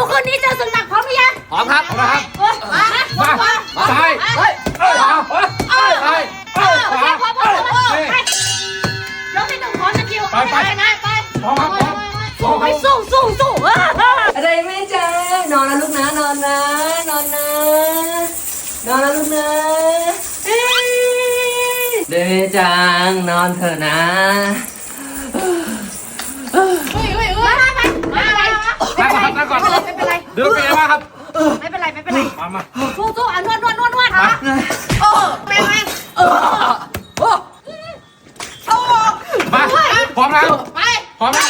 วคืนนี้เจอสุนัขพร้อมหรือยังพร้อมครับเอาละครับเออมามาซ้ายเอ้ยขวาเอ้ยซ้ายเอ้ยขวาพร้อมพร้อมพร้อมนี่ไปยกที่หนึ่งพร้อมนะคิวไปไปนะไปพร้อมครับพร้อมสู้ไปสู้สู้สู้เอออะไรแม่จ๋านอนนะลูกนะนอนนะนอนนะนอนนะลูกนะเอ้ยเดยวจังนอนเถอะนะเฮ้ยเฮ้ย ไม่เป็นไรเดี๋ยวเป็นไงบ้างครับ ไม่เป็นไรไม่เป็นไรมามาสู้สู้อะนวดนวดนวดนวดเออแม่แม่มาพร้อมแล้วไปพร้อมแล้ว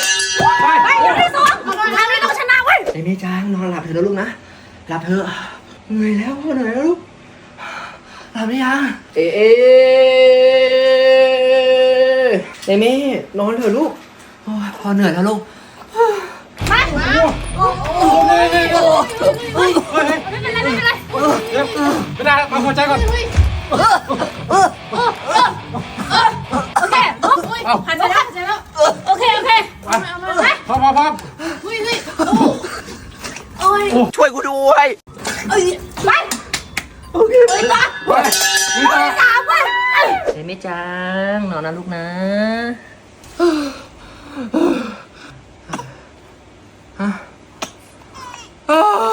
ไปไปยกที่สองทำให้ต้องชนะเว้ยเดยวจังนอนหลับเถอะนะลูกนะหลับเถอะเหนื่อยแล้วพ่อเหนื่อยแล้วลูกหลับหรือยังเอ๊ะเดมี่นอนเถอะลูกโอ้ยพอเหนื่อยแล้วลูก ไป โอ้โหนี่นี่โอ้เฮ้ย ไม่เป็นไรไม่เป็นไรเดี๋ยวไม่ได้มาหัวใจก่อน โอเคหันไปแล้วหันไปแล้วโอเคโอเคไปพร้อมพร้อมพร้อมโอ้ยช่วยกูด้วยไปโอเคไปต่อไปนี่ต่อสามเว้ยเดมี่จังนอนนะลูกนะฮะ Ah!